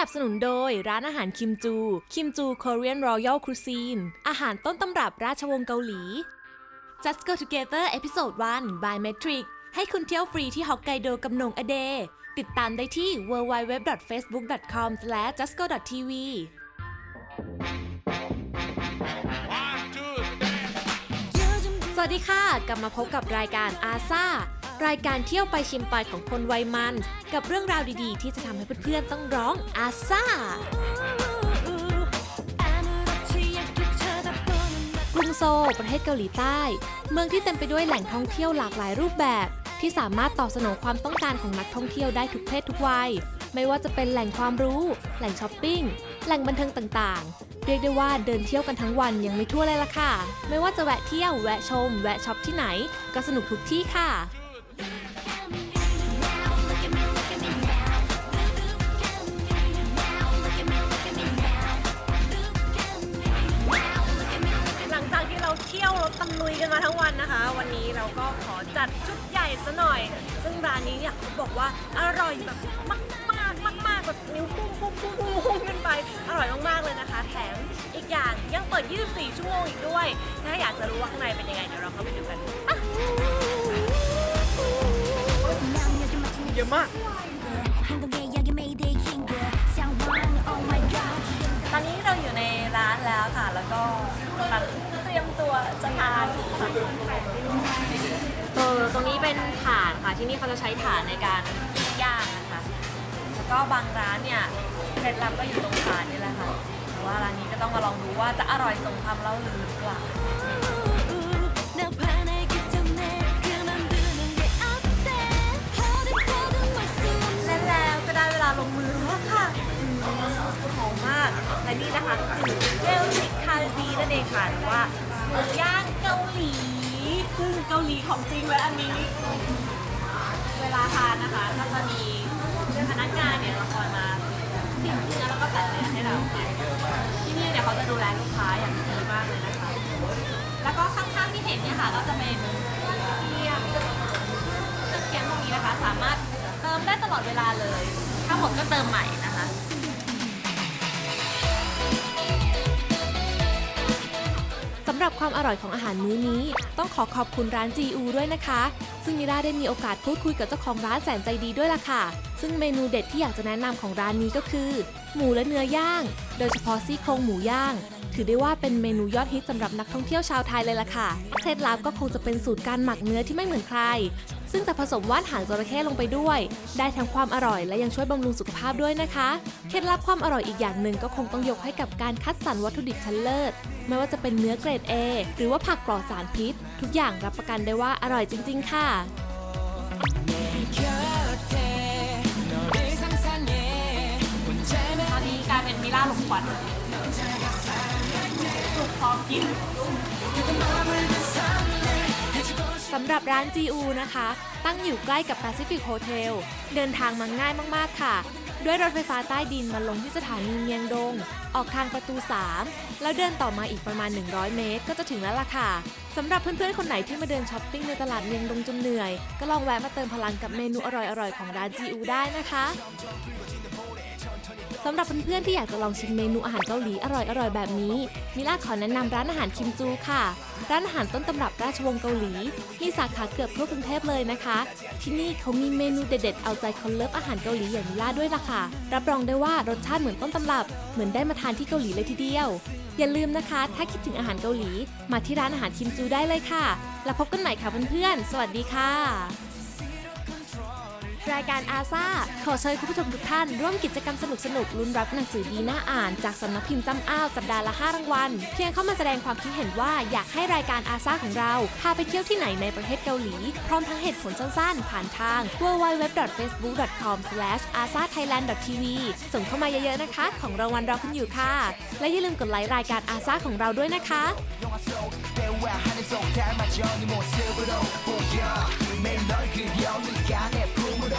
นับสนุนโดยร้านอาหารคิมจู คิมจู Korean Royal Cuisine อาหารต้นตำรับราชวงศ์เกาหลี Just Go Together เอพิโซด1 by Metric ให้คุณเที่ยวฟรีที่ฮอกไกโดกับหนงอเด ติดตามได้ที่ www.facebook.com/justgo.tv One, two, three. สวัสดีค่ะ กลับมาพบกับรายการอาซา รายการเที่ยวไปชิมไปของคนวัยมัน กับเรื่องราวดีๆ ที่จะทำให้เพื่อนๆต้องร้องอาซากรุงโซลประเทศเกาหลีใต้ เมืองที่เต็มไปด้วยแหล่งท่องเที่ยวหลากหลายรูปแบบ ที่สามารถตอบสนองความต้องการของนักท่องเที่ยวได้ทุกเพศทุกวัย ไม่ว่าจะเป็นแหล่งความรู้ แหล่งช้อปปิ้ง แหล่งบันเทิงต่างๆ เรียกได้ว่าเดินเที่ยวกันทั้งวันยังไม่ทั่วเลยล่ะค่ะ ไม่ว่าจะแวะเที่ยว แวะชม แวะช็อปที่ไหน ก็สนุกทุกที่ค่ะ ตะลุยกันมาทั้งวันนะคะ วันนี้เราก็ขอจัดชุดใหญ่ซะหน่อย ซึ่งร้านนี้เนี่ยเขาบอกว่าอร่อยแบบมากมากมากมากๆแบบนิ้วพุ่งพุ่งพุ่งพุ่งพุ่งขึ้นไป อร่อยมากๆเลยนะคะ แถมอีกอย่างยังเปิด 24 ชั่วโมงอีกด้วย ถ้าอยากจะรู้ว่าข้างในเป็นยังไงเดี๋ยวเราเข้าไปดูกันอะเยอะมากตอนนี้เราอยู่ในร้านแล้วค่ะ แล้วก็กำลังเตรียมตัว จะทานเออตรงนี้เป็นถ่านค่ะที่นี่เขาจะใช้ถ่านในการย่างนะคะแล้วก็บางร้านเนี่ยเคล็ดลับก็อยู่ตรงถ่านนี่แหละค่ะแต่ว่าร้านนี้ก็ต้องมาลองดูว่าจะอร่อยสมคำเล่าลือหรือเปล่า และแล้วก็ได้เวลาลงมือแล้วค่ะอืมหอมมาก และนี่นะคะคือเจลลิกคารีนั่นเองค่ะหรือว่า หมูย่างเกาหลีซึ่งเกาหลีของจริงเลยอันนี้ เวลาทานนะคะก็จะมีพนักงานเนี่ยมาคอยมาติดเนื้อแล้วก็ตัดเนื้อให้เราค่ะที่นี่เนี่ยเขาจะดูแลลูกค้าอย่างดีมากเลยนะคะ แล้วก็ข้างๆที่เห็นเนี่ยค่ะก็จะเป็นเทียมเครื่องเคียงพวกนี้นะคะ สามารถเติมได้ตลอดเวลาเลย ถ้าหมดก็เติมใหม่นะ ความอร่อยของอาหารมื้อนี้ ต้องขอขอบคุณร้าน GU ด้วยนะคะ ซึ่งมิราได้มีโอกาสพูดคุยกับเจ้าของร้านแสนใจดีด้วยล่ะค่ะ ซึ่งเมนูเด็ดที่อยากจะแนะนำของร้านนี้ก็คือ หมูและเนื้อย่าง โดยเฉพาะซี่โครงหมูย่าง ถือได้ว่าเป็นเมนูยอดฮิตสำหรับนักท่องเที่ยวชาวไทยเลยล่ะค่ะ เคล็ดลับก็คงจะเป็นสูตรการหมักเนื้อที่ไม่เหมือนใคร ซึ่งจะผสมว่านหางจระเข้ลงไปด้วย ได้ทั้งความอร่อยและยังช่วยบำรุงสุขภาพด้วยนะคะ เคล็ดลับความอร่อยอีกอย่างหนึ่งก็คงต้องยกให้กับการคัดสรรวัตถุดิบชั้นเลิศ ไม่ว่าจะเป็นเนื้อเกรด A หรือว่าผักปลอดสารพิษ ทุกอย่างรับประกันได้ว่าอร่อยจริง ๆ ค่ะ ตอนนี้กลายเป็นมิล่าหลงควันถูกพร้อมกิน สำหรับร้าน GU นะคะ ตั้งอยู่ใกล้กับ Pacific Hotel เดินทางมาง่ายมากๆค่ะ ด้วยรถไฟฟ้าใต้ดินมาลงที่สถานีเมียงดง ออกทางประตู 3 แล้วเดินต่อมาอีกประมาณ 100 เมตร ก็จะถึงแล้วล่ะค่ะสำหรับเพื่อนๆ คนไหนที่มาเดินช้อปปิ้งในตลาดเมียงดงจนเหนื่อย ก็ลองแวะมาเติมพลังกับเมนูอร่อยๆ ของร้าน GU ได้นะคะ สำหรับเพื่อนๆที่อยากจะลองชิมเมนูอาหารเกาหลีอร่อยๆแบบนี้ มิล่าขอแนะนำร้านอาหารคิมจูค่ะ ร้านอาหารต้นตำรับราชวงศ์เกาหลี มีสาขาเกือบทั่วกรุงเทพเลยนะคะ ที่นี่เขามีเมนูเด็ดๆ เอาใจคนเลิฟอาหารเกาหลีอย่างมิล่าด้วยล่ะค่ะ รับรองได้ว่ารสชาติเหมือนต้นตำรับ เหมือนได้มาทานที่เกาหลีเลยทีเดียว อย่าลืมนะคะ ถ้าคิดถึงอาหารเกาหลี มาที่ร้านอาหารคิมจูได้เลยค่ะ แล้วพบกันใหม่ค่ะเพื่อนๆ สวัสดีค่ะ รายการอาซาขอเชิญคุณผู้ชมทุกท่าน ร่วมกิจกรรมสนุกๆลุ้นรับหนังสือดีน่าอ่าน จากสำนักพิมพ์จำอ้าวสัปดาห์ละ 5 รางวัล เพียงเข้ามาแสดงความคิดเห็นว่าอยากให้รายการอาซาของเรา พาไปเที่ยวที่ไหนในประเทศเกาหลี พร้อมทั้งเหตุผลสั้นๆ ผ่านทาง www.facebook.com/asathailand.tv ส่งเข้ามาเยอะๆนะคะ ของรางวัลรอคุณอยู่ค่ะ และอย่าลืมกดไลค์รายการอาซาของเราด้วยนะคะ 영화 속 배우와 하늘 속 닮았죠 네 모습으로 보여 매일 널 그려 네가 내 품으로